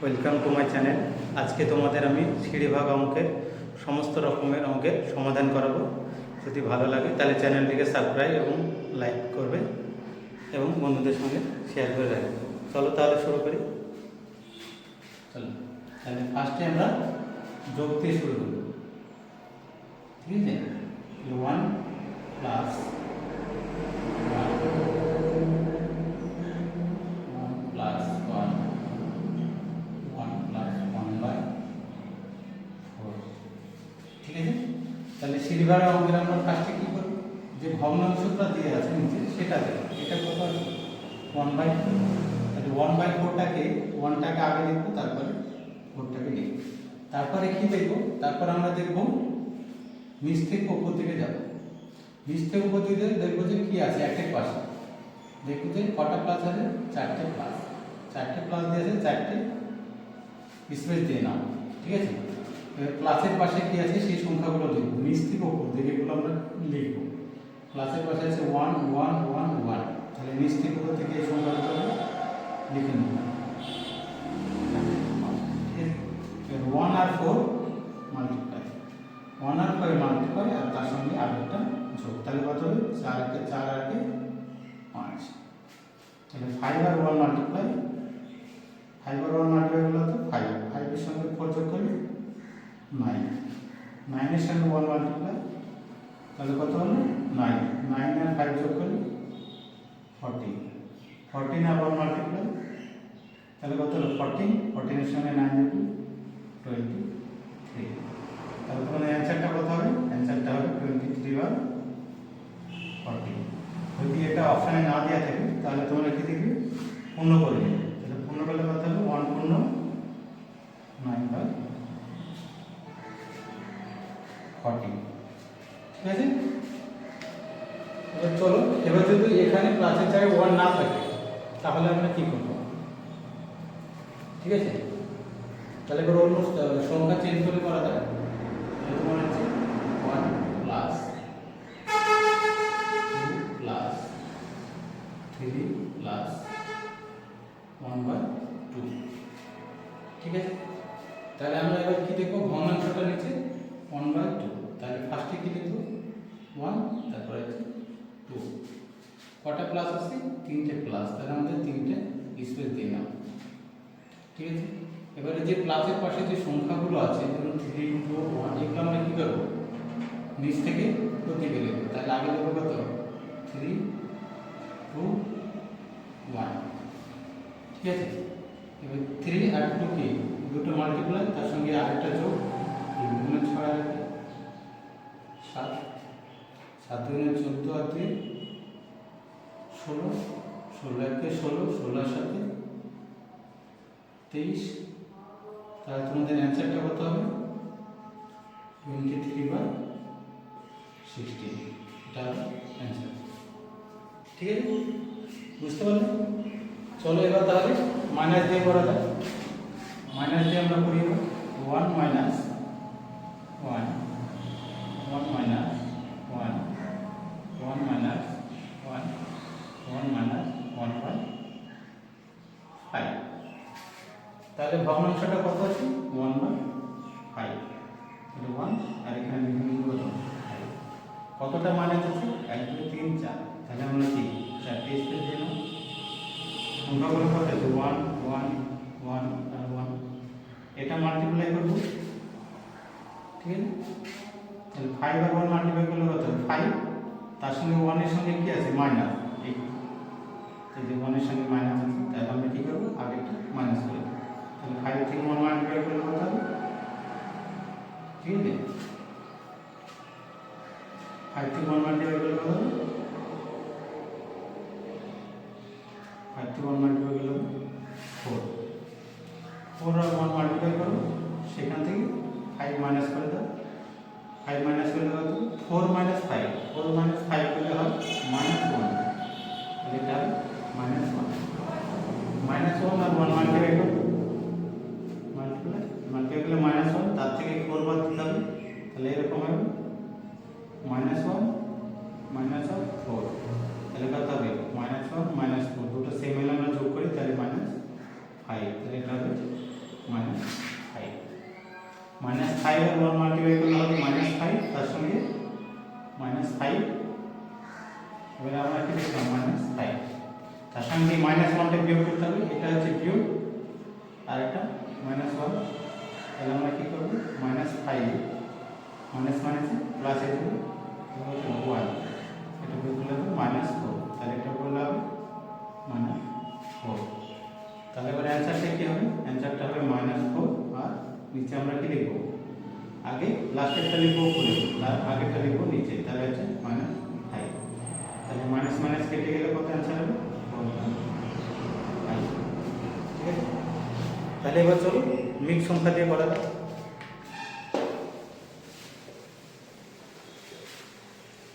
Welcome to my channel. আজকে তোমাদের আমি সিঁড়িভাগ অঙ্কের সমস্ত রকমের অঙ্কের সমাধান করাবো। যদি ভালো লাগে তাহলে চ্যানেলটিকে সাবস্ক্রাইব এবং লাইক করবে এবং বন্ধুদের সঙ্গে শেয়ার করে রাখবে। চলো তাহলে শুরু করি। চলো। তাহলে ফার্স্টে আমরা যোগ দিয়ে শুরু করব। ঠিক আছে? One plus one one plus one one plus one by four ঠিক আছে সিলভার অঙ্কের আমরা ফার্স্টে কী করব? যে ভগ্নাংশটা দিয়ে আছে নিচে, সেটা দেবো এটা কত আছে? ওয়ান বাই ফোর তাহলে ওয়ান বাই ফোরটাকে ওয়ানটাকে আগে লিখব তারপরে ফোরটাকে লিখব তারপরে কি দেখব? তারপর আমরা দেখব নিচ থেকে উপর দিকে যাব। নিচ থেকে উপর দিকে দেখব যে কি আছে? একের পাশে দেখব যে কটা প্লাস আছে? চারটে প্লাস চারটে প্লাস দিয়েছে, চারটে স্পেস দিয়ে নাও। ঠিক আছে? প্লাসের পাশে কি আছে? সেই সংখ্যাগুলো লিখব নিচ থেকে উপর দিকে এগুলো আমরা লিখব। প্লাসের পাশে আছে ওয়ান ওয়ান ওয়ান ওয়ান তাহলে নিচ থেকে উপর থেকে এই সংখ্যাগুলো আমরা লিখে নেব। ওয়ান আর ফোর মাল্টিপ্লাই ওয়ান আর ফোর মাল্টিপ্লাই আর তার সঙ্গে আরেকটা যোগ। তাহলে কত হবে? চার চার আগে পাঁচ। তাহলে ফাইভ আর ওয়ান মাল্টিপ্লাই ফাইভ আর ওয়ান মাল্টিপ্লাই হলো তো ফাইভ ফাইভের সঙ্গে ফোর যোগ করলে নাইন নাইনের সঙ্গে ওয়ান মাল্টিপ্লাই তাহলে কত হলো? নাইন নাইন আর ফাইভ যোগ করলে ফর্টিন ফর্টিন আর ওয়ান মাল্টিপ্লাই তাহলে কত হলো? ফর্টিন ফর্টিনের সঙ্গে নাইন যোগ টোয়েন্টি থ্রি তাহলে তোমাদের অ্যান্সারটা কত হবে? অ্যান্সারটা হবে টোয়েন্টি থ্রি বার ফর্টি যদি এটা অপশানে না দেওয়া থাকে, তাহলে তোমরা কি দেখবে? পূর্ণ করবে ঠিক আছে? এবার চলো, এবার যদি এখানে প্লাসের জায়গায় ওয়ান না থাকে, তাহলে আমরা কি করব? ঠিক আছে? তাহলে এবার অন্য সংখ্যা চেঞ্জ করে করা যায় ঠিক আছে? এবারে যে প্লাসের পাশে যে সংখ্যাগুলো আছে, ধরুন থ্রি টু ওয়ান, এগুলো আমরা কী করব? নিচ থেকে প্রতিকে লিখব তাহলে আগে লিখব কত? Three, two, one. ঠিক আছে? এবার থ্রি আর টু কি? দুটো মাল্টিপ্লাই তার সঙ্গে আরেকটা যোগ গুণে ছয় সাত। সাত দুগুণে চোদ্দ আর দুই, ষোলো। ষোলো একে ষোলো, ষোলোর সাথে তেইশ, তাহলে তোমাদের অ্যান্সারটা কত হবে? টোয়েন্টি থ্রি বা সিক্সটিন এটা অ্যান্সার ঠিক আছে? বুঝতে পারলে? চলো এবার তাহলে মাইনাস দিয়ে করা যায় মাইনাস দিয়ে আমরা করি one minus one one minus one one minus one by five তাহলে ভগ্নাংশটা কত আছে? ওয়ান বাই ফাইভ তাহলে ওয়ান আর এখানে ফাইভ কতটা মাইনাস আছে? এক, দুই, তিন, চার। তাহলে আমরা কি চারটে স্পেস দিয়ে নেব। সংখ্যাগুলো কত আছে? ওয়ান ওয়ান ওয়ান আর ওয়ান এটা মাল্টিপ্লাই করব। ঠিক আছে? তাহলে ফাইভ আর ওয়ান মাল্টিপ্লাই করলে কত ফাইভ তার সঙ্গে ওয়ানের সঙ্গে কি আছে? মাইনাস এই যদি ওয়ানের সঙ্গে মাইনাস আছে। তাহলে আমরা কী করব? আগেরটা মাইনাস করে তাহলে ফাইভ থেকে ওয়ান মাল্টিপ্লাই করলে কত হবে ঠিক আছে ফাইভ থেকে ওয়ান মাল্টিপ্লাই করলে কত ফোর ফোর আর ওয়ান সেখান থেকে ফাইভ মাইনাস করে দাও ফাইভ মাইনাস করলে কত four minus five four minus five সঙ্গে মাইনাস ওয়ানটা বিয়োগ করতে হবে, এটা হচ্ছে বিয়োগ, আর এটা মাইনাস ওয়ান তাহলে আমরা কি করব? মাইনাস ফাইভ মাইনাস মাইনাসে প্লাস এ দেবো ওয়ান এটা বিয়োগ করলে হবে মাইনাস ফোর তাহলে এটা করলে হবে মাইনাস ফোর তাহলে এবার অ্যান্সারটা কি হবে? অ্যান্সারটা হবে মাইনাস ফোর আর নিচে আমরা কি লিখব? আগে লাস্টেরটা লিখব উপরে তার আগেরটা লিখব নিচে, তাহলে হচ্ছে মাইনাস ফাইভ তাহলে মাইনাস মাইনাস কেটে গেলে কত অ্যান্সার হবে? তাহলে এবার চলো মিক্স সংখ্যা দিয়ে করা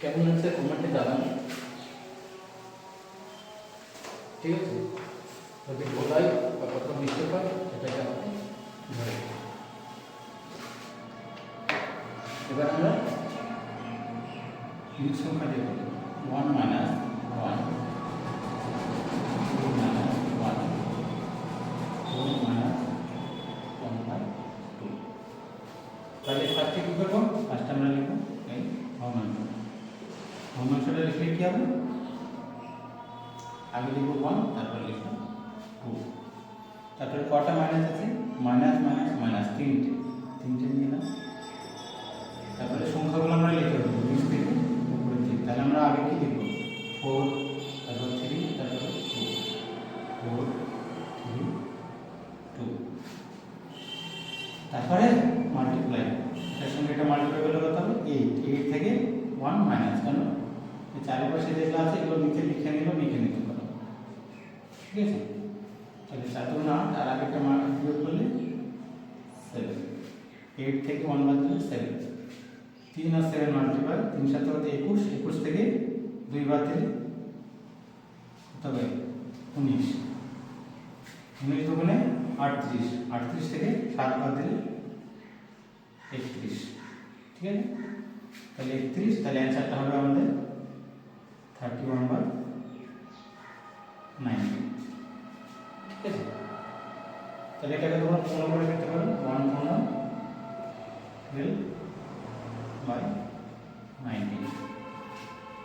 কেমন হচ্ছে কমেন্টে জানান ঠিক আছে? যদি ভোলাই বা কোথাও মিস্টেক হয়, সেটাকে আমাকে এবার আমরা মিক্স সংখ্যা দিয়ে করি one minus one two minus one four minus one by two তাহলে ফার্স্টে কী করব? ফার্স্টে আমরা লিখব, এই ভগ্নাংশ ভগ্নাংশটা লিখলে কী হবে? আগে লিখব ওয়ান তারপরে লিখব টু তারপরে কটা মাইনাস আছে? মাইনাস মাইনাস মাইনাস তিনটে। তিনটে নিয়ে না তারপরে সংখ্যাগুলো আমরা লিখে দেবো, নিচ থেকে উপরে দিকে। তাহলে আমরা আগে কি লিখব? ফোর তারপর থ্রি তারপর টু ফোর থ্রি টু তারপরে মাল্টিপ্লাই এটার সঙ্গে এটা মাল্টিপ্লাই করলে কত হবে এইট এইট থেকে ওয়ান মাইনাস কেন? চারিপাশে যেগুলো আছে, এগুলো নিচে লিখে নিল, লিখে নিতে পারো। ঠিক আছে? তাহলে চার দুগুণ আট, আর আগেটা মান বিয়োগ করলে সেভেন এইট থেকে ওয়ান বাদ দিলে সেভেন তিন আর সেভেন মাল্টিপ্লাই তিন সাথে হতে একুশ একুশ থেকে দুই বাদ দিলে কত হবে? উনিশ। উনিশ দুগুণে আটত্রিশ। আটত্রিশ থেকে সাত বাদ দিলে একত্রিশ। ঠিক আছে? তাহলে একত্রিশ, তাহলে অ্যান্সারটা হবে আমাদের থার্টি ওয়ান বাই নাইনটি ঠিক আছে? তাহলে এটাকে তোমরা পনেরো করে দিতে পারো ওয়ান পনেরো টুয়েলভ বাই নাইনটি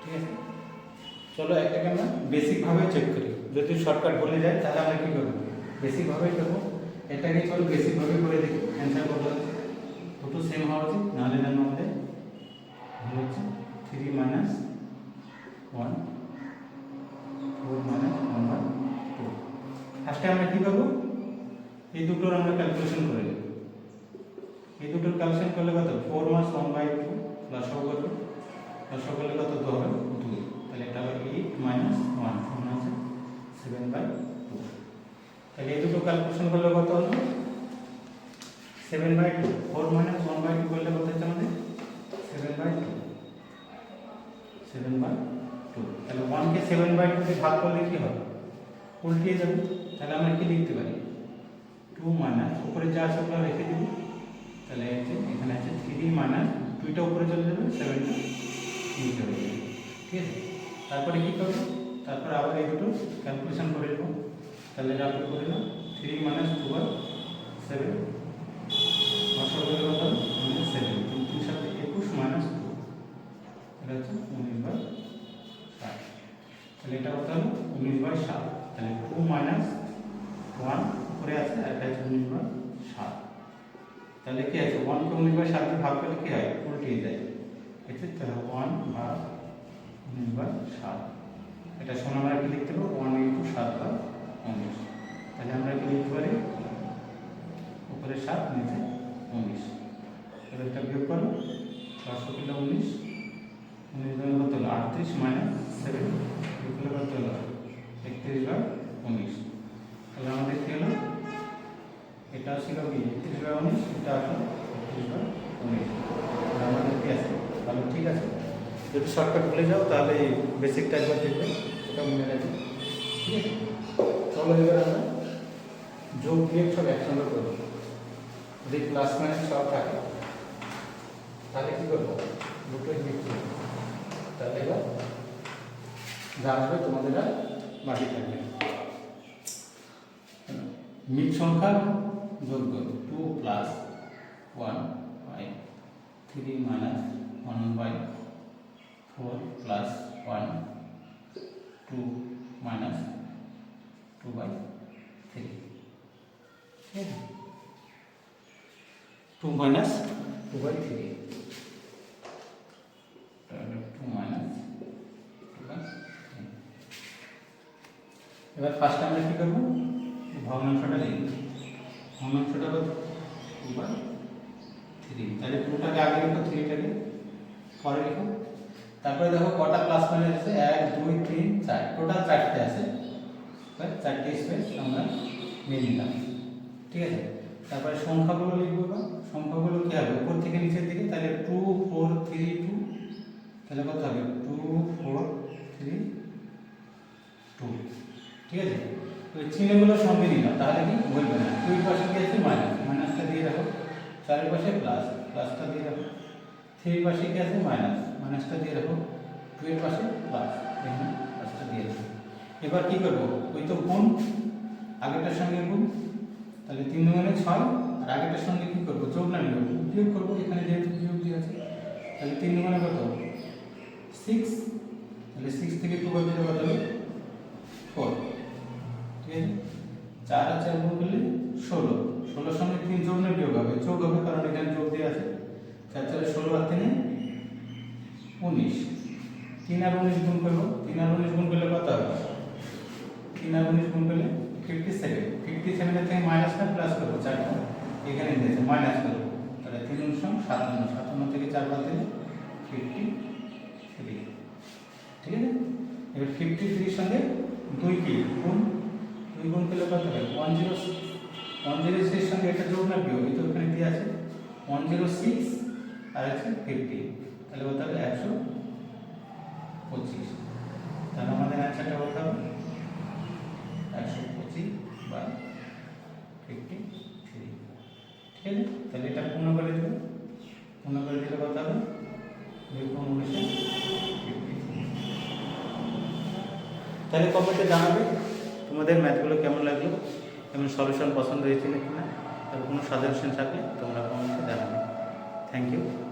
ঠিক আছে? চলো একটাকে আমরা বেসিকভাবে চেক করি। যদি শর্টকাট বলে যায়, তাহলে আমরা কী করব? বেসিকভাবেই করব। এটাকে চলো বেসিকভাবে করে দেখি। অ্যান্সার কত দুটো সেম হওয়া উচিত, নাহলে যেন আমাদের হচ্ছে three minus one four minus one by two ফার্স্টে আমরা কী করব এই দুটোর আমরা ক্যালকুলেশন করে নেব। এই দুটোর ক্যালকুলেশন করলে কত? Four minus one by two plus কত? প্লাস করলে কত? দু হবে দুই। তাহলে এটা হবে এইট মাইনাস ওয়ান সমান আছে সেভেন বাই টু তাহলে এই দুটো ক্যালকুলেশন করলে কত হলো seven by two four minus one by two করলে কত হচ্ছে আমাদের seven by two seven by two তাহলে ওয়ানকে সেভেন বাই টু দিয়ে ভাগ করলে কি হবে? উল্টিয়ে যাবে তাহলে আমরা কি লিখতে পারি? টু মাইনাস উপরে যা আছে ওগুলো রেখে দিব। তাহলে আছে এখানে আছে থ্রি মাইনাস টুইটা উপরে চলে যাবে সেভেনটা নিচে হয়ে যাবে। ঠিক আছে? তারপরে কী করব? তারপরে আবার এই দুটো ক্যালকুলেশন করে নেব। তাহলে আপনি করে নাও three minus two by seven seven তিন সাথে একুশ মাইনাস টু এটা হচ্ছে তাহলে এটা কত হলো উনিশ বাই সাত। তাহলে টু মাইনাস ওয়ান, উপরে আছে, আর এটা হচ্ছে উনিশ বাই সাত। তাহলে কি আছে? ওয়ানকে উনিশ বাই সাত দিয়ে ভাগ করলে কি হয়? উল্টিয়ে যায় এতে তাহলে ওয়ান ভাগ উনিশ বাই সাত। এটা সমান আমরা কি লিখতে পারব? ওয়ান ইন্টু সাত বাই উনিশ। তাহলে আমরা কি লিখতে পারি? উপরে সাত, নিচে উনিশ। তাহলে এটা বিয়োগ করো। পাঁচশো কিলো উনিশ। উনিশ কত হলো? আটত্রিশ মাইনাস সেভেন। কত হলো একত্রিশ বাই উনিশ। তাহলে আমাদের কি হলো? এটা ছিল কি? একত্রিশ বাই উনিশ, এটা আসলো একত্রিশ বাই উনিশ। আমাদের কি আছে? তাহলে ঠিক আছে। যদি শর্টকাট ভুলে যাও, তাহলে এই বেসিকটা একবার দেখবে, এটা মনে রাখবে। ঠিক আছে? চলো এবার আমরা যোগ বিয়োগ সব একসঙ্গে করব যদি প্লাস মাইনাস সব থাকে, তাহলে কী করব? দুটোই বিয়োগ করব। তাহলে এবার যা আসবে তোমাদের আর বাকি থাকবে। মিট সংখ্যা যোগ two plus one five three minus one by four plus one two minus two by three ঠিক আছে two minus two by three two minus two by three এবার ফার্স্ট আমরা কী করব? ভগ্নাংশটা লিখব। ভগ্নাংশটা কত? টু বাই থ্রি তাহলে টুটাকে আগে লিখো থ্রিটাকে পরে লিখো তারপরে দেখো কটা ক্লাস মানে আছে? এক, দুই, তিন, চার। টোটাল চারটে আছে। চারটে স্পেস আমরা নিয়ে নিলাম। ঠিক আছে? তারপরে সংখ্যাগুলো লিখব বা সংখ্যাগুলো কী হবে? উপর থেকে নিচের দিকে? তাহলে টু ফোর থ্রি টু তাহলে কত হবে? টু ফোর থ্রি টু ঠিক আছে? ওই চিহ্নগুলো সঙ্গে নিলাম, তাহলে কি? বলবে না। দুই পাশে কি আছে? মাইনাস মাইনাসটা দিয়ে রাখো। চারের পাশে প্লাস প্লাসটা দিয়ে রাখো। থ্রির পাশে কি আছে? মাইনাস মাইনাসটা দিয়ে রাখো। টু এর পাশে প্লাস এখানে প্লাসটা দিয়ে রাখো। এবার কী করব? ওই তো গুণ। আগেরটার সঙ্গে গুণ। তাহলে তিন দুগুণে ছয়। আর আগেরটার সঙ্গে কী করব? যোগ না নিব বিয়োগ করব। এখানে যেহেতু বিয়োগ দিয়ে আছে, তাহলে তিন দুগুণে কত? সিক্স তাহলে সিক্স থেকে টু বাদ দিলে কত হবে ফোর ঠিক আছে চার আর চার গুণ ষোলো। ষোলোর সঙ্গে তিন যোগ না বিয়োগ হবে। যোগ হবে, কারণ এখানে যোগ দিয়ে আছে। চার চারে ষোলো আর তিনে উনিশ। তিন আর উনিশ গুণ করব। তিন আর উনিশ গুণ করলে কত হবে? তিন আর উনিশ গুণ করলে ফিফটি সেভেন ফিফটি সেভেনের থেকে মাইনাস না প্লাস করব। চারটা এখানে দিয়েছে মাইনাস করব। তাহলে তিন উনিশ সাতান্ন সাতান্ন থেকে চার বাদ দিলে ফিফটি থ্রি ঠিক আছে? এবার ফিফটি থ্রির সঙ্গে দুই কি? গুণ দুই গুণ করলে কত হবে ওয়ান জিরো ওয়ান জিরো সিক্সের সঙ্গে এটা যোগ না, বিয়োগ তো ওখানে দিয়ে আছে? ওয়ান জিরো সিক্স আর হচ্ছে ফিফটি তাহলে কত হবে? একশো পঁচিশ। তাহলে আমাদের অ্যান্সারটা কত হবে? একশো পঁচিশ বা ফিফটি থ্রি ঠিক আছে? তাহলে এটা পূর্ণ করে দেবে। পূর্ণ করে দিলে কত হবে? ফিফটি তাহলে কমেন্টে জানাবে? তোমাদের ম্যাথগুলো কেমন লাগল? এবং সলিউশন পছন্দ হয়েছে নাকি না আর কোনো সাজেশন থাকলে তোমরা কমেন্টে জানাবে। Thank you